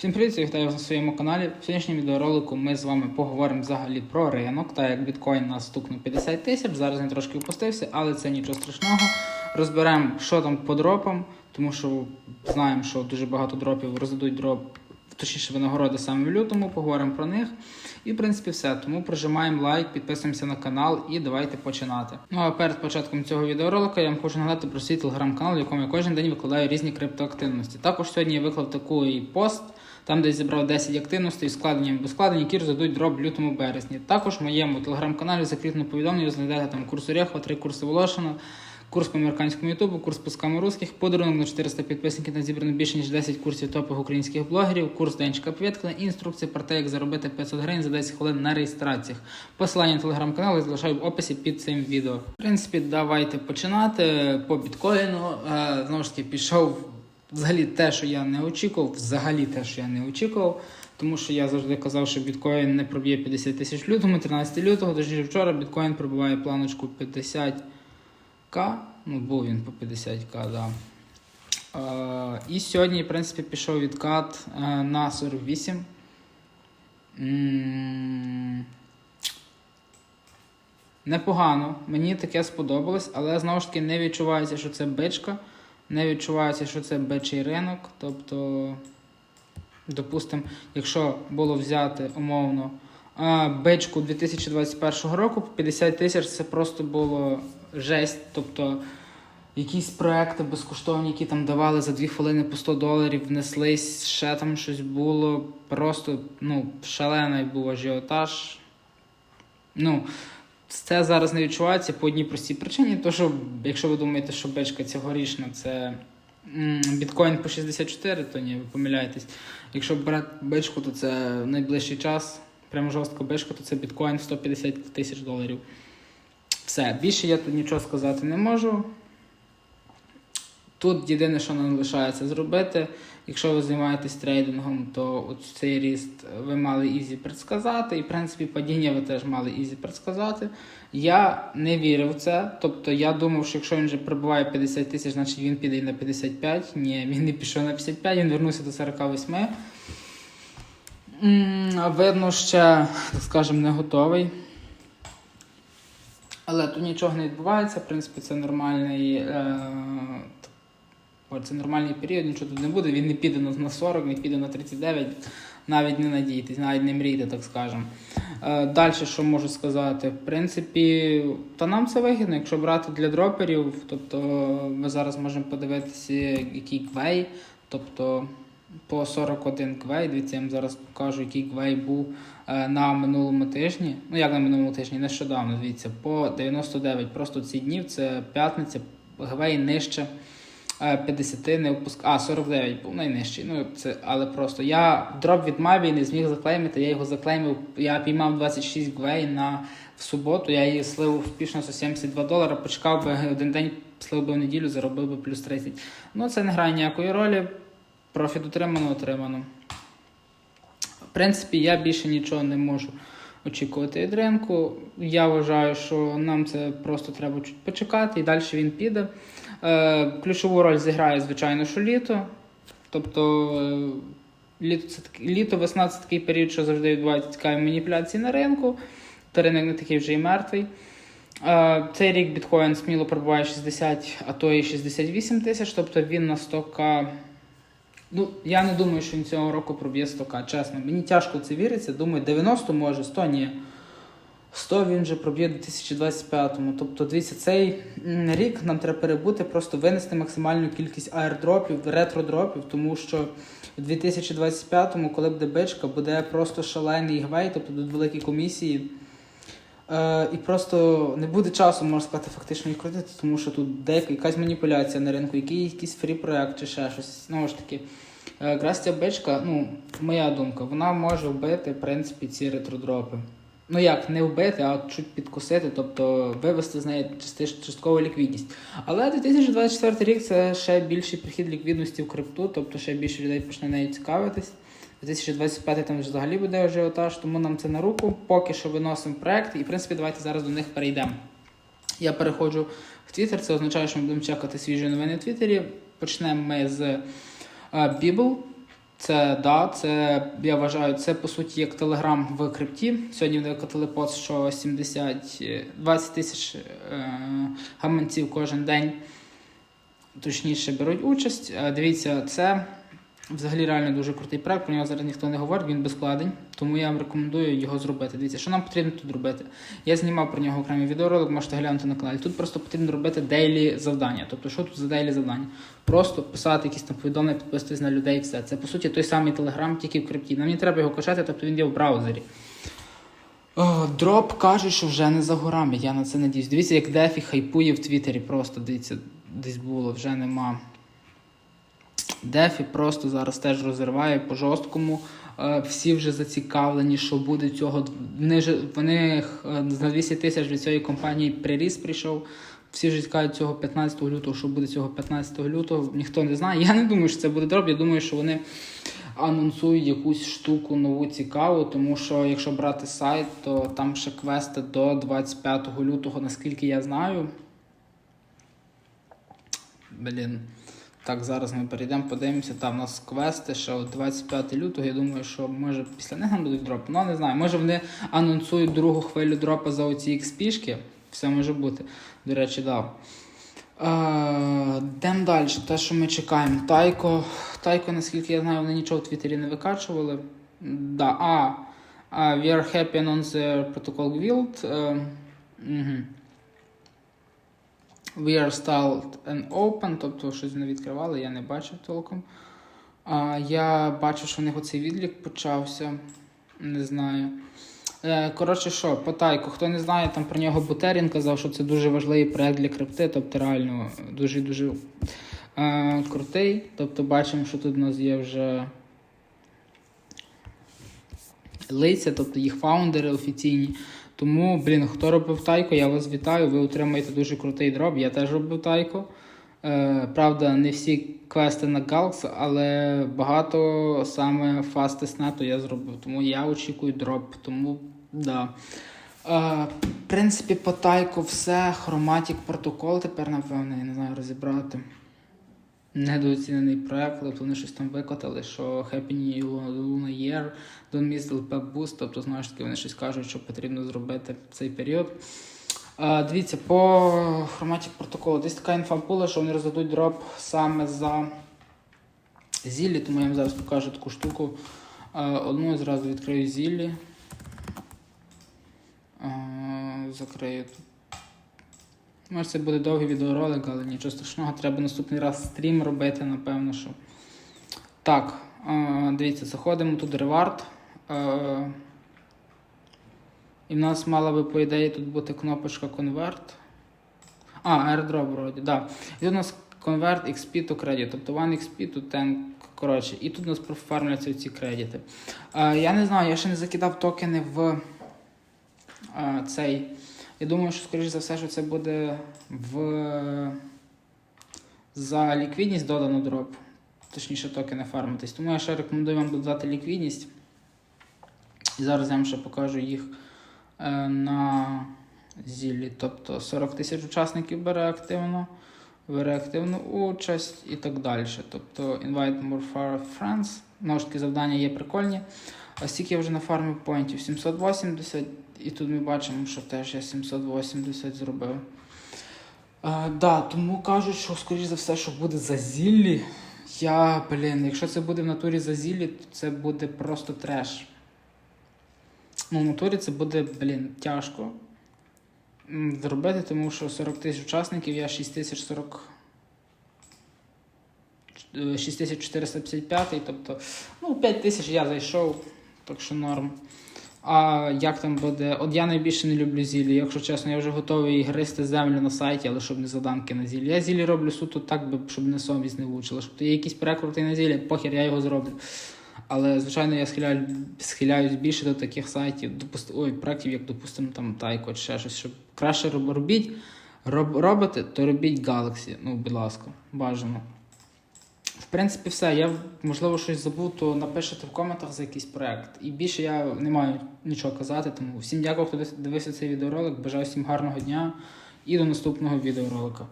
Всім привіт, я вітаю вас на своєму каналі. В сьогоднішньому відеоролику ми з вами поговоримо взагалі про ринок, так як біткоін нас стукнув 50 тисяч. Зараз він трошки опустився, але це нічого страшного. Розберемо, що там по дропам, тому що знаємо, що дуже багато дропів роздадуть дроп, точніше винагороди саме в лютому, поговоримо про них. І в принципі все. Тому прожимаємо лайк, підписуємося на канал і давайте починати. Ну а перед початком цього відеоролика я вам хочу нагадати про свій телеграм-канал, в якому я кожен день викладаю різні криптоактивності. Також сьогодні я виклав такий пост. Там, де зібрав 10 активностей з складенням без складень, які роздадуть дроп в лютому березні. Також в моєму телеграм-каналі закріплено повідомлення, знайдете там курс Орехова, три курси Волошина, курс по американському ютубу, курс по скаму русських, подарунок на 400 підписників на зібрано більше ніж 10 курсів топових українських блогерів, курс Денчика П'єткина і інструкція про те, як заробити 500 гривень за 10 хвилин на реєстраціях. Посилання на телеграм-канал я залишаю в описі під цим відео. В принципі, давайте починати по біткоїну. Е, Знову ж таки, пішов взагалі те, що я не очікував, взагалі те, що я не очікував. Тому що я завжди казав, що біткоін не проб'є 50 тисяч в лютому, 13 лютого, тож вчора біткоін пробиває планочку 50к. Ну, був він по 50к, да. Е, і сьогодні, в принципі, пішов відкат е, на 48. М, Непогано, мені таке сподобалось, але знову ж таки не відчувається, що це бичка, не відчувається, що це бичий ринок. Тобто, допустимо, якщо було взяти умовно а, бичку 2021 року, 50 тисяч це просто було жесть. Тобто якісь проекти безкоштовні, які там давали за 2 хвилини по 100 доларів, внеслись, ще там щось було. Просто ну, шалений був ажіотаж. Ну, це зараз не відчувається по одній простій причині, то що якщо ви думаєте, що бичка цьогорічна це біткоін по 64, то ні, ви помиляєтесь. Якщо брати бичку, то це найближчий час, прямо жорстко бичка, то це біткоін 150 тисяч доларів. Все, більше я тут нічого сказати не можу. Тут єдине, що нам лишається зробити, якщо ви займаєтесь трейдингом, то от цей ріст ви мали ізі предсказати, і в принципі падіння ви теж мали ізі предсказати. Я не вірив в це. Тобто я думав, що якщо він вже прибуває 50 тисяч, значить він піде на 55. Ні, він не пішов на 55, він вернувся до 48. Видно, ще, так скажемо, не готовий. Але тут нічого не відбувається, в принципі, це нормальний. Е- О, це нормальний період, нічого тут не буде. Він не піде на на 40, не піде на 39, навіть не надійтесь, навіть не мрійте, так скажемо. Е, Далі, що можу сказати? В принципі, та нам це вигідно, якщо брати для дроперів, тобто ми зараз можемо подивитися, який квей, тобто по 41 квей. Дивіться, я вам зараз покажу, який квей був е, на минулому тижні. Ну як на минулому тижні, нещодавно, дивіться, по 99. Просто ці днів, це п'ятниця, гвей нижче. Е, 50 не впуск... А, 49 був найнижчий. Ну, це, але просто я дроп від Маві не зміг заклеймити, я його заклеймив. Я піймав 26 гвей на в суботу, я її слив успішно за 72 долара, почекав би один день, слив би в неділю, заробив би плюс 30. Ну, це не грає ніякої ролі. Профіт отримано, отримано. В принципі, я більше нічого не можу очікувати від ринку. Я вважаю, що нам це просто треба чуть почекати, і далі він піде. Е, ключову роль зіграє, звичайно, що літо. Тобто е, літо, це літо, весна це такий період, що завжди відбуваються цікаві маніпуляції на ринку. Та ринок не такий вже і мертвий. Е, Цей рік біткоін сміло пробуває 60, а то і 68 тисяч, тобто він на 100к. Ну, я не думаю, що він цього року проб'є 100к, чесно. Мені тяжко це віриться. Думаю, 90 може, 100 ні. 100 він вже проб'є у 2025-му. Тобто, дивіться, цей рік нам треба перебути, просто винести максимальну кількість аердропів, ретродропів, тому що в 2025-му, коли буде бичка, буде просто шалений гвей, тобто будуть великі комісії. Е, і просто не буде часу, можна сказати, фактично їх крутити, тому що тут деяка якась маніпуляція на ринку, який, якийсь фрі-проект чи ще щось. Знову ж таки, е, бичка, ну, моя думка, вона може вбити, в принципі, ці ретродропи. Ну як, не вбити, а чуть підкусити, тобто вивести з неї часткову ліквідність. Але 2024 рік це ще більший прихід ліквідності в крипту, тобто ще більше людей почне нею цікавитись. 2025 там взагалі буде ажіотаж, тому нам це на руку. Поки що виносимо проект, і в принципі давайте зараз до них перейдемо. Я переходжу в Твіттер, це означає, що ми будемо чекати свіжі новини в Твіттері. Почнемо ми з е, Bibble. Це да, це я вважаю, це по суті як Телеграм в крипті. Сьогодні викотили пост, що 70, е, 20 тисяч е, гаманців кожен день точніше беруть участь. Е, Дивіться, це взагалі реально дуже крутий проект. Про нього зараз ніхто не говорить, він безкладень, тому я вам рекомендую його зробити. Дивіться, що нам потрібно тут робити. Я знімав про нього окремий відеоролик, можете глянути на каналі. Тут просто потрібно робити дейлі завдання. Тобто, що тут за дейлі завдання? Просто писати якісь там повідомлення, підписуватись на людей, все. Це по суті той самий Телеграм, тільки в крипті. Нам не треба його качати, тобто він є в браузері. Дроп каже, що вже не за горами. Я на це надіюсь. Дивіться, як Дефі хайпує в Твіттері. Просто дивіться, десь було, вже нема. Дефі просто зараз теж розриває по жорсткому. Е, Всі вже зацікавлені, що буде цього. Вони, вже- вони е, на 200 тисяч від цієї компанії приріс прийшов. Всі вже чекають цього 15 лютого, що буде цього 15 лютого. Ніхто не знає. Я не думаю, що це буде дроп. Я думаю, що вони анонсують якусь штуку нову цікаву, тому що якщо брати сайт, то там ще квести до 25 лютого, наскільки я знаю. Блін. Так, зараз ми перейдемо, подивимося. Там у нас квести ще от 25 лютого. Я думаю, що може після них нам будуть дропи. Ну, не знаю. Може вони анонсують другу хвилю дропа за оці XP-шки. Все може бути. До речі, дав. Йдемо далі. Те, що ми чекаємо. Тайко. Тайко, наскільки я знаю, вони нічого в Твіттері не викачували. Да, а, we are happy on the protocol guild. Е, угу. We are styled and open, тобто щось не відкривали, я не бачив толком. А, я бачив, що в них оцей відлік почався. Не знаю. Е, коротше, що, по тайку, хто не знає, там про нього Бутерін казав, що це дуже важливий проект для крипти, тобто реально дуже-дуже е, крутий. Тобто бачимо, що тут у нас є вже лиця, тобто їх фаундери офіційні. Тому, блін, хто робив тайко, я вас вітаю. Ви отримаєте дуже крутий дроп. Я теж робив тайко. Е, правда, не всі квести на Галкс, але багато саме фастеснету я зробив. Тому я очікую дроп. Тому да. Е, в принципі, по тайку все. Хроматік протокол тепер, напевно, я не знаю, розібрати. Недооцінений проект, тобто вони щось там викотали, що Happy Luna Year, Don't Miss the Boost, тобто, знову ж таки, вони щось кажуть, що потрібно зробити в цей період. А, дивіться, по хроматі протоколу десь така інфа була, що вони роздадуть дроп саме за зіллі, тому я вам зараз покажу таку штуку. А, одну зразу відкрию зіллі. Закрию тут. Може, це буде довгий відеоролик, але нічого страшного, треба наступний раз стрім робити, напевно, що. Так, е, дивіться, заходимо тут ревард. І в нас мала би, по ідеї, тут бути кнопочка конверт. А, airdrop вроді, да. І тут у нас конверт XP to credit, тобто 1 XP to 10, коротше, і тут у нас профармляться ці кредити. Е, я не знаю, я ще не закидав токени в е, цей. Я думаю, що, скоріш за все, що це буде в за ліквідність додано дроп. Точніше, токени фармитись. Тому я ще рекомендую вам додати ліквідність. І зараз я вам ще покажу їх е, на зіллі. Тобто 40 тисяч учасників бере активно, бере активну участь і так далі. Тобто invite more far friends. Знову ж таки, завдання є прикольні. А скільки я вже нафармив поінтів? 780. І тут ми бачимо, що теж я 780 зробив. А, да, тому кажуть, що, скоріш за все, що буде за зіллі. Я, блін, якщо це буде в натурі за зіллі, то це буде просто треш. Ну, в натурі це буде, блін, тяжко зробити, тому що 40 тисяч учасників, я 6040. е, 6455, тобто, ну, 5 тисяч я зайшов, так що норм. А як там буде? От я найбільше не люблю зілі. Якщо чесно, я вже готовий гристи землю на сайті, але щоб не заданки на зілі. Я зілі роблю суто так, щоб не совість не влучила. Щоб є якісь перекрути на зілі, похер, я його зроблю. Але, звичайно, я схиляю, схиляюсь більше до таких сайтів, допуст... ой, проєктів, як, допустимо, там Тайко чи ще щось, щоб краще робіть. Роб... Робите, то робіть Galaxy. Ну, будь ласка, бажано. Принципі, все. Я можливо щось забув, то напишете в коментах за якийсь проект. І більше я не маю нічого казати. Тому всім дякую, хто дивився цей відеоролик. Бажаю всім гарного дня і до наступного відеоролика.